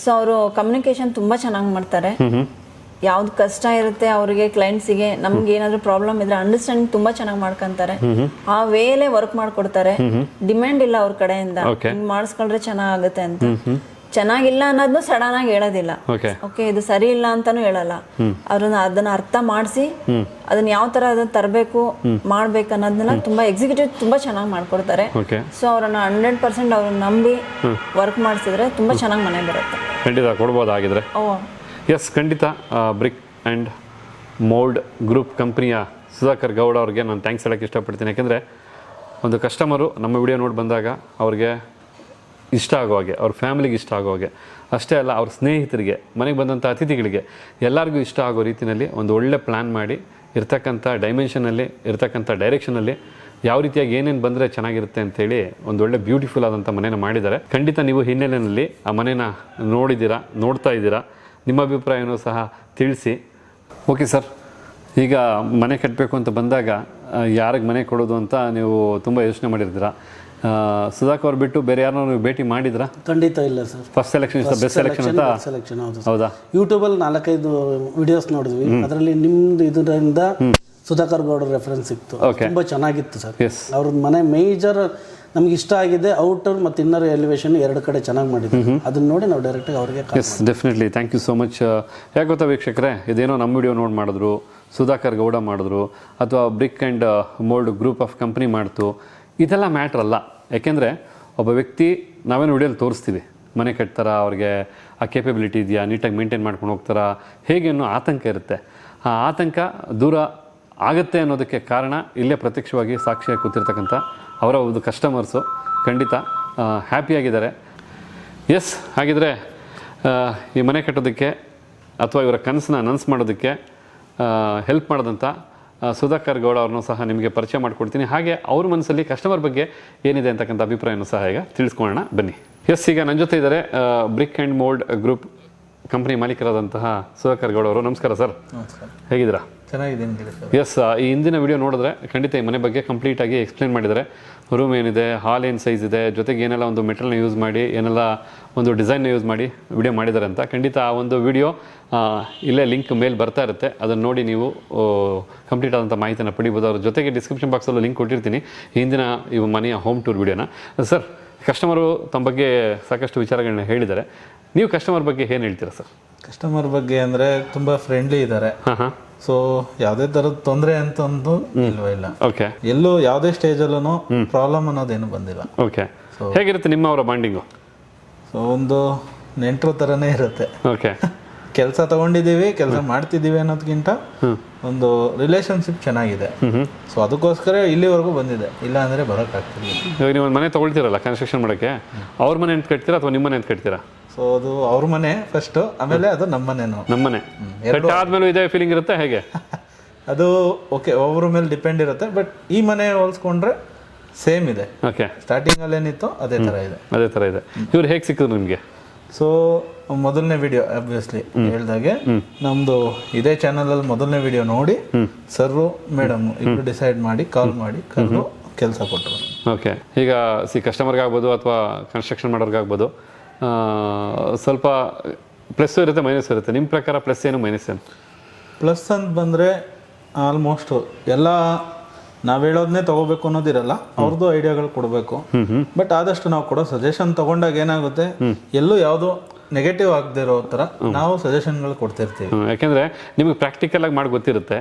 So ಅವರು ಕಮ್ಯುನಿಕೇಶನ್ ತುಂಬಾ ಚೆನ್ನಾಗಿ ಮಾಡ್ತಾರೆ. ಯಾವ್ದು ಕಷ್ಟ ಇರುತ್ತೆ ಅವರಿಗೆ ಕ್ಲೈಂಟ್ಸಿಗೆ ನಮ್ಗೆ ಏನಾದ್ರು ಪ್ರಾಬ್ಲಮ್ ಇದ್ರೆ ಅಂಡರ್ಸ್ಟ್ಯಾಂಡಿಂಗ್ ತುಂಬಾ ಚೆನ್ನಾಗಿ ಮಾಡ್ಕೊಂತಾರೆ. ಆ ವೇಲೆ ವರ್ಕ್ ಮಾಡ್ಕೊಡ್ತಾರೆ. ಡಿಮ್ಯಾಂಡ್ ಇಲ್ಲ ಅವ್ರ ಕಡೆಯಿಂದ. ಮಾಡಿಸ್ಕೊಂಡ್ರೆ ಚೆನ್ನಾಗುತ್ತೆ ಅಂತ. ಚೆನ್ನಾಗಿಲ್ಲ ಅನ್ನೋದನ್ನು ಸಡನ್ ಆಗಿ ಹೇಳೋದಿಲ್ಲ. ಓಕೆ ಓಕೆ ಇದು ಸರಿ ಇಲ್ಲ ಅಂತಾನು ಹೇಳಲ್ಲ. ಅವ್ರನ್ನ ಅದನ್ನ ಅರ್ಥ ಮಾಡಿಸಿ ಅದನ್ನ ಯಾವ ತರ ಅದನ್ನ ತರಬೇಕು ಮಾಡ್ಬೇಕು ಅನ್ನೋದನ್ನ ತುಂಬಾ ಎಕ್ಸಿಕ್ಯೂಟಿವ್ ತುಂಬಾ ಚೆನ್ನಾಗಿ ಮಾಡ್ಕೊಡ್ತಾರೆ. ಓಕೆ ಸೊ ಅವ್ರನ್ನ ಹಂಡ್ರೆಡ್ ಪರ್ಸೆಂಟ್ ಅವ್ರನ್ನ ನಂಬಿ ವರ್ಕ್ ಮಾಡಿಸಿದ್ರೆ ತುಂಬಾ ಚೆನ್ನಾಗಿ ಮನೆ ಬರುತ್ತೆ. ಖಂಡಿತ ಕೊಡ್ಬೋದಾಗಿದ್ರೆ ಓಹ್ ಎಸ್ ಖಂಡಿತ ಬ್ರಿಕ್ ಆ್ಯಂಡ್ ಮೋಲ್ಡ್ ಗ್ರೂಪ್ ಕಂಪ್ನಿಯ ಸುಧಾಕರ್ ಗೌಡ ಅವ್ರಿಗೆ ನಾನು ಥ್ಯಾಂಕ್ಸ್ ಹೇಳೋಕ್ಕೆ ಇಷ್ಟಪಡ್ತೀನಿ. ಯಾಕೆಂದರೆ ಒಂದು ಕಸ್ಟಮರು ನಮ್ಮ ವಿಡಿಯೋ ನೋಡಿ ಬಂದಾಗ ಅವ್ರಿಗೆ ಇಷ್ಟ ಆಗೋ ಹಾಗೆ, ಅವ್ರ ಫ್ಯಾಮಿಲಿಗೆ ಇಷ್ಟ ಆಗೋ ಹಾಗೆ, ಅಷ್ಟೇ ಅಲ್ಲ ಅವ್ರ ಸ್ನೇಹಿತರಿಗೆ, ಮನೆಗೆ ಬಂದಂಥ ಅತಿಥಿಗಳಿಗೆ ಎಲ್ಲರಿಗೂ ಇಷ್ಟ ಆಗೋ ರೀತಿಯಲ್ಲಿ ಒಂದು ಒಳ್ಳೆ ಪ್ಲ್ಯಾನ್ ಮಾಡಿ, ಇರ್ತಕ್ಕಂಥ ಡೈಮೆನ್ಷನಲ್ಲಿ ಇರ್ತಕ್ಕಂಥ ಡೈರೆಕ್ಷನಲ್ಲಿ ಯಾವ ರೀತಿಯಾಗಿ ಏನೇನು ಬಂದರೆ ಚೆನ್ನಾಗಿರುತ್ತೆ ಅಂತೇಳಿ ಒಂದು ಒಳ್ಳೆ ಬ್ಯೂಟಿಫುಲ್ ಆದಂಥ ಮನೇನ ಮಾಡಿದ್ದಾರೆ. ಖಂಡಿತ ನೀವು ಹಿನ್ನೆಲೆಯಲ್ಲಿ ಆ ಮನೇನ ನೋಡಿದ್ದೀರಾ, ನೋಡ್ತಾ ಇದ್ದೀರಾ, ನಿಮ್ಮ ಅಭಿಪ್ರಾಯನೂ ಸಹ ತಿಳಿಸಿ. ಓಕೆ ಸರ್, ಈಗ ಮನೆ ಕಟ್ಟಬೇಕು ಅಂತ ಬಂದಾಗ ಯಾರಿಗೆ ಮನೆ ಕೊಡೋದು ಅಂತ ನೀವು ತುಂಬ ಯೋಚನೆ ಮಾಡಿರ್ತೀರಾ? ಸುಧಾಕರ್ ಅವ್ರು ಬಿಟ್ಟು ಬೇರೆ ಯಾರನ್ನೂ ನೀವು ಭೇಟಿ ಮಾಡಿದ್ರಾ? ಖಂಡಿತ ಇಲ್ಲ sir. First selection best selection ಅಂತ? ಸೆಲೆಕ್ಷನ್ ಹೌದು ಹೌದಾ? ಯೂಟ್ಯೂಬಲ್ಲಿ ನಾಲ್ಕೈದು ವಿಡಿಯೋಸ್ ನೋಡಿದ್ವಿ. ಅದರಲ್ಲಿ ನಿಮ್ದು ಇದರಿಂದ ಸುಧಾಕರ್ ಗೌಡ ರೆಫರೆನ್ಸ್ ಸಿಕ್ತು. ತುಂಬಾ ಚೆನ್ನಾಗಿತ್ತು ಸರ್. ಅವ್ರ ಮನೆ ಮೇಜರ್ ನಮ್ಗೆ ಇಷ್ಟ ಆಗಿದೆ ಔಟರ್ ಮತ್ತು ಇನ್ನರ್ ಎಲಿವೇಶನ್ ಎರಡು ಕಡೆ ಚೆನ್ನಾಗಿ ಮಾಡಿದ್ವಿ ಅದನ್ನ ನೋಡಿ ನಾವು ಡೈರೆಕ್ಟ್ ಅವ್ರಿಗೆ yes definitely thank you so much ಯಾಕೆ ಗೊತ್ತಾ ವೀಕ್ಷಕರೇ? ಇದೇನೋ ನಮ್ಮ ವಿಡಿಯೋ ನೋಡಿ ಮಾಡಿದ್ರು ಸುಧಾಕರ್ ಗೌಡ ಮಾಡಿದ್ರು ಅಥವಾ brick and mould group of company ಮಾಡ್ತು. ಇದೆಲ್ಲ ಮ್ಯಾಟ್ರ್ ಅಲ್ಲ. ಯಾಕೆಂದರೆ ಒಬ್ಬ ವ್ಯಕ್ತಿ ನಾವೇನು ವಿಡಿಯೋಲಿ ತೋರಿಸ್ತೀವಿ. ಮನೆ ಕಟ್ತಾರ, ಅವ್ರಿಗೆ ಆ ಕೇಪಬಿಲಿಟಿ ಇದೆಯಾ, ನೀಟಾಗಿ ಮೇಂಟೈನ್ ಮಾಡ್ಕೊಂಡು ಹೋಗ್ತಾರಾ, ಹೇಗೆ ಅನ್ನೋ ಆತಂಕ ಇರುತ್ತೆ. ಆ ಆತಂಕ ದೂರ ಆಗುತ್ತೆ ಅನ್ನೋದಕ್ಕೆ ಕಾರಣ ಇಲ್ಲೇ ಪ್ರತ್ಯಕ್ಷವಾಗಿ ಸಾಕ್ಷಿಯಾಗಿ ಕೂತಿರ್ತಕ್ಕಂಥ ಅವರ ಒಂದು ಕಸ್ಟಮರ್ಸು ಖಂಡಿತ ಹ್ಯಾಪಿಯಾಗಿದ್ದಾರೆ ಎಸ್ ಹಾಗಿದ್ರೆ ಈ ಮನೆ ಕಟ್ಟೋದಕ್ಕೆ ಅಥವಾ ಇವರ ಕನಸನ್ನ ನನಸು ಮಾಡೋದಕ್ಕೆ ಹೆಲ್ಪ್ ಮಾಡಿದಂಥ ಸುಧಾಕರ್ ಗೌಡ ಅವ್ರನ್ನೂ ಸಹ ನಿಮಗೆ ಪರಿಚಯ ಮಾಡಿಕೊಡ್ತೀನಿ. ಹಾಗೆ ಅವ್ರ ಮನಸ್ಸಲ್ಲಿ ಕಸ್ಟಮರ್ ಬಗ್ಗೆ ಏನಿದೆ ಅಂತಕ್ಕಂಥ ಅಭಿಪ್ರಾಯನೂ ಸಹ ಈಗ ತಿಳಿಸ್ಕೊಳ್ಳೋಣ. ಬನ್ನಿ. ಎಸ್ ಈಗ ನನ್ನ ಜೊತೆ ಇದ್ದಾರೆ brick and mould group company ಮಾಲೀಕರಾದಂತಹ Sudhakar Gowda ಅವರು. ನಮಸ್ಕಾರ ಸರ್. ಹೇಗಿದ್ದೀರಾ? ಚೆನ್ನಾಗಿದ್ದೀನಿ ಗಿರೀಶ್ ಎಸ್ ಈ ಹಿಂದಿನ ವಿಡಿಯೋ ನೋಡಿದ್ರೆ ಖಂಡಿತ ಈ ಮನೆ ಬಗ್ಗೆ ಕಂಪ್ಲೀಟ್ ಆಗಿ ಎಕ್ಸ್ಪ್ಲೇನ್ ಮಾಡಿದ್ದಾರೆ. ರೂಮ್ ಏನಿದೆ ಹಾಲ್ ಏನು ಸೈಜ್ ಇದೆ, ಜೊತೆಗೆ ಏನೆಲ್ಲ ಒಂದು ಮೆಟಲ್ನ ಯೂಸ್ ಮಾಡಿ, ಏನೆಲ್ಲ ಒಂದು ಡಿಸೈನ್ನ ಯೂಸ್ ಮಾಡಿ ವಿಡಿಯೋ ಮಾಡಿದ್ದಾರೆ ಅಂತ. ಖಂಡಿತ ಆ ಒಂದು ವಿಡಿಯೋ ಇಲ್ಲೇ ಲಿಂಕ್ ಮೇಲೆ ಬರ್ತಾ ಇರುತ್ತೆ. ಅದನ್ನು ನೋಡಿ ನೀವು ಕಂಪ್ಲೀಟ್ ಆದಂಥ ಮಾಹಿತಿಯನ್ನು ಪಡಿಬೋದು. ಅವ್ರ ಜೊತೆಗೆ ಡಿಸ್ಕ್ರಿಪ್ಷನ್ ಬಾಕ್ಸಲ್ಲೂ ಲಿಂಕ್ ಕೊಟ್ಟಿರ್ತೀನಿ. ಹಿಂದಿನ ಈ ಮನೆಯ ಹೋಮ್ ಟೂರ್ ವಿಡಿಯೋನ ಸರ್ ಕಸ್ಟಮರು ತಮ್ಮ ಬಗ್ಗೆ ಸಾಕಷ್ಟು ವಿಚಾರಗಳನ್ನ ಹೇಳಿದ್ದಾರೆ. ನೀವು ಕಸ್ಟಮರ್ ಬಗ್ಗೆ ಏನು ಹೇಳ್ತೀರಾ ಸರ್? ಕಸ್ಟಮರ್ ಬಗ್ಗೆ ಅಂದರೆ ತುಂಬ ಫ್ರೆಂಡ್ಲಿ ಇದ್ದಾರೆ ಸೊ ಯಾವುದೇ ಥರದ ತೊಂದರೆ ಅಂತ ಒಂದು ಇಲ್ವೇ ಇಲ್ಲ. ಓಕೆ ಎಲ್ಲೂ ಯಾವುದೇ ಸ್ಟೇಜಲ್ಲೂ ಪ್ರಾಬ್ಲಮ್ ಅನ್ನೋದೇನು ಬಂದಿಲ್ಲ. ಓಕೆ ಹೇಗಿರುತ್ತೆ ನಿಮ್ಮ ಅವರ ಬಾಂಡಿಂಗು ಸೊ ಒಂದು ನೆಂಟರ ಥರನೇ ಇರುತ್ತೆ. ಓಕೆ [laughs] ಕೆಲಸ ತಗೊಂಡಿದ್ದೀವಿ ಕೆಲಸ ಮಾಡ್ತಿದ್ದೀವಿ ಅನ್ನೋದಕ್ಕಿಂತ ಒಂದು ರಿಲೇಶನ್ಶಿಪ್ ಚೆನ್ನಾಗಿದೆ. ಸೊ ಅದಕ್ಕೋಸ್ಕರ ಇಲ್ಲಿವರೆಗೂ ಬಂದಿದೆ. ಇಲ್ಲ ಅಂದರೆ ಬರೋಕ್ಕಾಗ್ತಿಲ್ಲ ಇವಾಗ ನೀವು ಒಂದು ಮನೆ ತೊಗೊಳ್ತೀರಲ್ಲ ಕನ್ಸ್ಟ್ರಕ್ಷನ್ ಮಾಡೋಕ್ಕೆ? ಅವ್ರ ಮನೆ ಅಂತ ಕಟ್ತೀರಾ ಅಥವಾ ನಿಮ್ಮ ಮನೆ ಅಂತ ಕಟ್ತೀರಾ? ಸೊ ಅದು ಅವ್ರ ಮನೆ ಫಸ್ಟ್ ಆಮೇಲೆ ಅದು ನಮ್ಮ ಮನೆನೂ. ನಮ್ಮ ಮನೆ. ಕಟ್ಟಾದ್ಮೇಲೂ ಇದೇ ಫೀಲಿಂಗ್ ಇರುತ್ತೆ ಹೇಗೆ? [laughs] ಅದು ಓಕೆ ಒಬ್ಬರ ಮೇಲೆ ಡಿಪೆಂಡ್ ಇರುತ್ತೆ ಬಟ್ ಈ ಮನೆ ಹೋಲಿಸ್ಕೊಂಡ್ರೆ ಸೇಮ್ ಇದೆ. ಓಕೆ ಸ್ಟಾರ್ಟಿಂಗ್ ಅಲ್ಲಿ ಏನಿತ್ತು ಅದೇ ತರ ಇದೆ. ಅದೇ ಥರ ಇದೆ. ಇವ್ರು ಹೇಗೆ ಸಿಕ್ಕಿದ್ರು ನಿಮಗೆ? ಸೊ ಮೊದಲನೇ ವಿಡಿಯೋ ಅಬ್ವಿಯಸ್ಲಿ ಹೇಳ್ದಾಗೆ ನಮ್ದು ಇದೇ ಚಾನಲ್ ಅಲ್ಲಿ ಮೊದಲನೇ ವಿಡಿಯೋ ನೋಡಿ ಸರ್ ಮೇಡಮ್ ಇಬ್ರು ಡಿಸೈಡ್ ಮಾಡಿ ಕಾಲ್ ಮಾಡಿ ಕರೆದು ಕೆಲಸ ಕೊಟ್ಟರು ಓಕೆ ಈಗ ಸಿ ಕಸ್ಟಮರ್ಗಾಗ್ಬೋದು ಅಥವಾ ಕನ್ಸ್ಟ್ರಕ್ಷನ್ ಮಾಡೋರ್ಗಾಗ್ಬೋದು ಸ್ವಲ್ಪ ಪ್ಲಸ್ ಇರುತ್ತೆ ಮೈನಸ್ ಇರುತ್ತೆ. ನಿಮ್ಮ ಪ್ರಕಾರ ಪ್ಲಸ್ ಏನು ಮೈನಸ್ ಏನು? ಪ್ಲಸ್ ಅಂತ ಬಂದರೆ ಆಲ್ಮೋಸ್ಟ್ ಎಲ್ಲ ನಾವು ಹೇಳೋದನ್ನೇ ತಗೋಬೇಕು ಅನ್ನೋದಿರಲ್ಲ ಅವ್ರದ್ದು ಐಡಿಯಾಗಳು ಕೊಡಬೇಕು. ಬಟ್ ಆದಷ್ಟು ನಾವು ಕೊಡೋ ಸಜೆಷನ್ ತಗೊಂಡಾಗ ಏನಾಗುತ್ತೆ? ಎಲ್ಲೂ ಯಾವುದೋ ನೆಗೆಟಿವ್ ಆಗದೆ ಇರೋ ಥರ ನಾವು ಸಜೆಷನ್ಗಳು ಕೊಡ್ತಿರ್ತೀವಿ. ಯಾಕೆಂದ್ರೆ ನಿಮಗೆ ಪ್ರಾಕ್ಟಿಕಲ್ ಆಗಿ ಮಾಡಿ ಗೊತ್ತಿರುತ್ತೆ.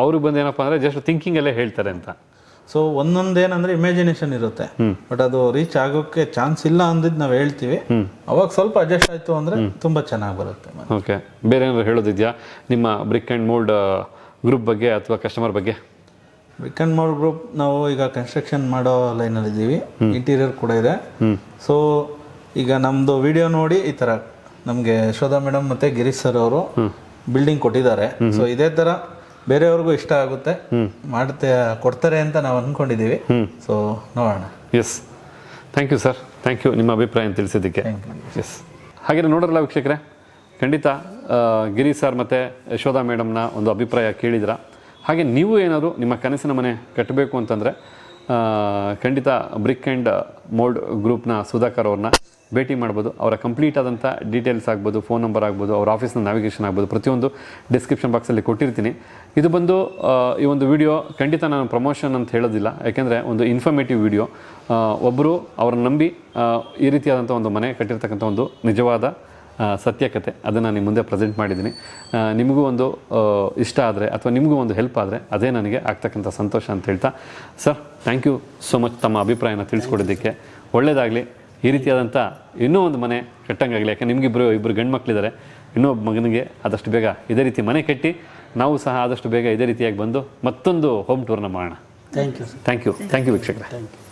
ಅವ್ರಿಗೆ ಬಂದು ಏನಪ್ಪ ಅಂದರೆ ಜಸ್ಟ್ ಥಿಂಕಿಂಗ್ ಅಲ್ಲೇ ಹೇಳ್ತಾರೆ ಅಂತ. ಸೊ ಒಂದೊಂದೇನಂದ್ರೆ ಇಮ್ಯಾಜಿನೇಷನ್ ಇರುತ್ತೆ. ಬಟ್ ಅದು ರೀಚ್ ಆಗೋಕೆ ಚಾನ್ಸ್ ಇಲ್ಲ ಅಂದಿದ್ದು ನಾವು ಹೇಳ್ತೀವಿ. ಅವಾಗ ಸ್ವಲ್ಪ ಅಡ್ಜಸ್ಟ್ ಆಯ್ತು ಅಂದ್ರೆ ತುಂಬಾ ಚೆನ್ನಾಗಿ ಬರುತ್ತೆ ಓಕೆ ಬೇರೆ ಏನಾದ್ರು ಹೇಳೋದಿದೆಯಾ? ನಿಮ್ಮ ಬ್ರಿಕ್ ಆ್ಯಂಡ್ ಮೋಲ್ಡ್ ಗ್ರೂಪ್ ಬಗ್ಗೆ ಅಥವಾ ಕಸ್ಟಮರ್ ಬಗ್ಗೆ? ಬ್ರಿಕ್ ಆ್ಯಂಡ್ ಮೋಲ್ಡ್ ಗ್ರೂಪ್ ನಾವು ಈಗ ಕನ್ಸ್ಟ್ರಕ್ಷನ್ ಮಾಡೋ ಲೈನಲ್ಲಿ ಇದ್ದೀವಿ ಇಂಟೀರಿಯರ್ ಕೂಡ ಇದೆ. ಸೊ ಈಗ ನಮ್ದು ವಿಡಿಯೋ ನೋಡಿ ಈ ತರ ನಮಗೆ ಯಶೋಧ ಮೇಡಮ್ ಮತ್ತೆ ಗಿರೀಶ್ ಸರ್ ಅವರು ಬಿಲ್ಡಿಂಗ್ ಕೊಟ್ಟಿದ್ದಾರೆ. ಸೊ ಇದೇ ತರ ಬೇರೆಯವ್ರಿಗೂ ಇಷ್ಟ ಆಗುತ್ತೆ. ಮಾಡ್ತೆ ಕೊಡ್ತಾರೆ ಅಂತ ನಾವು ಅನ್ಕೊಂಡಿದೀವಿ ಸೊ ನೋಡೋಣ. Yes thank you sir thank you ನಿಮ್ಮ ಅಭಿಪ್ರಾಯ ತಿಳಿಸಿದ್ದಕ್ಕೆ. ಎಸ್ ಹಾಗೆ ನೋಡೋರಲ್ಲ ವೀಕ್ಷಕರೇ ಖಂಡಿತ ಗಿರಿ ಸರ್ ಮತ್ತು ಯಶೋಧ ಮೇಡಮ್ನ ಒಂದು ಅಭಿಪ್ರಾಯ ಕೇಳಿದ್ರ? ಹಾಗೆ ನೀವು ಏನಾದರೂ ನಿಮ್ಮ ಕನಸಿನ ಮನೆ ಕಟ್ಟಬೇಕು ಅಂತಂದರೆ ಖಂಡಿತ ಬ್ರಿಕ್ ಆ್ಯಂಡ್ ಮೋಲ್ಡ್ ಗ್ರೂಪ್ನ ಸುಧಾಕರ್ ಅವ್ರನ್ನ ಭೇಟಿ ಮಾಡ್ಬೋದು. ಅವರ ಕಂಪ್ಲೀಟ್ ಆದಂಥ ಡೀಟೇಲ್ಸ್ ಆಗ್ಬೋದು, ಫೋನ್ ನಂಬರ್ ಆಗ್ಬೋದು, ಅವ್ರ ಆಫೀಸ್ನ ನ್ಯಾವಿಗೇಷನ್ ಆಗ್ಬೋದು, ಪ್ರತಿಯೊಂದು ಡಿಸ್ಕ್ರಿಪ್ಷನ್ ಬಾಕ್ಸಲ್ಲಿ ಕೊಟ್ಟಿರ್ತೀನಿ. ಇದು ಬಂದು ಈ ಒಂದು ವಿಡಿಯೋ ಖಂಡಿತ ನಾನು ಪ್ರಮೋಷನ್ ಅಂತ ಹೇಳೋದಿಲ್ಲ. ಯಾಕೆಂದರೆ ಒಂದು ಇನ್ಫಾರ್ಮೇಟಿವ್ ವಿಡಿಯೋ ಒಬ್ಬರು ಅವ್ರನ್ನ ನಂಬಿ ಈ ರೀತಿಯಾದಂಥ ಒಂದು ಮನೆ ಕಟ್ಟಿರ್ತಕ್ಕಂಥ ಒಂದು ನಿಜವಾದ ಸತ್ಯಕತೆ ಅದನ್ನು ನಿಮ್ಮ ಮುಂದೆ ಪ್ರೆಸೆಂಟ್ ಮಾಡಿದ್ದೀನಿ. ನಿಮಗೂ ಒಂದು ಇಷ್ಟ ಆದರೆ ಅಥವಾ ನಿಮಗೂ ಒಂದು ಹೆಲ್ಪ್ ಆದರೆ ಅದೇ ನನಗೆ ಆಗ್ತಕ್ಕಂಥ ಸಂತೋಷ ಅಂತ ಹೇಳ್ತಾ sir thank you so much ತಮ್ಮ ಅಭಿಪ್ರಾಯನ ತಿಳಿಸ್ಕೊಡೋದಕ್ಕೆ. ಒಳ್ಳೆಯದಾಗಲಿ ಈ ರೀತಿಯಾದಂಥ ಇನ್ನೂ ಒಂದು ಮನೆ ಕಟ್ಟಂಗಾಗಲಿ ಯಾಕೆ ನಿಮಗಿಬ್ಬರು ಇಬ್ಬರು ಗಂಡು ಮಕ್ಕಳಿದ್ದಾರೆ ಇನ್ನೊಬ್ಬ ಮಗನಿಗೆ ಆದಷ್ಟು ಬೇಗ ಇದೇ ರೀತಿ ಮನೆ ಕಟ್ಟಿ ನಾವು ಸಹ ಆದಷ್ಟು ಬೇಗ ಇದೇ ರೀತಿಯಾಗಿ ಬಂದು ಮತ್ತೊಂದು ಹೋಮ್ ಟೂರ್ನ ಮಾಡೋಣ. Thank you thank you thank you ವೀಕ್ಷಕರೇ. Thank you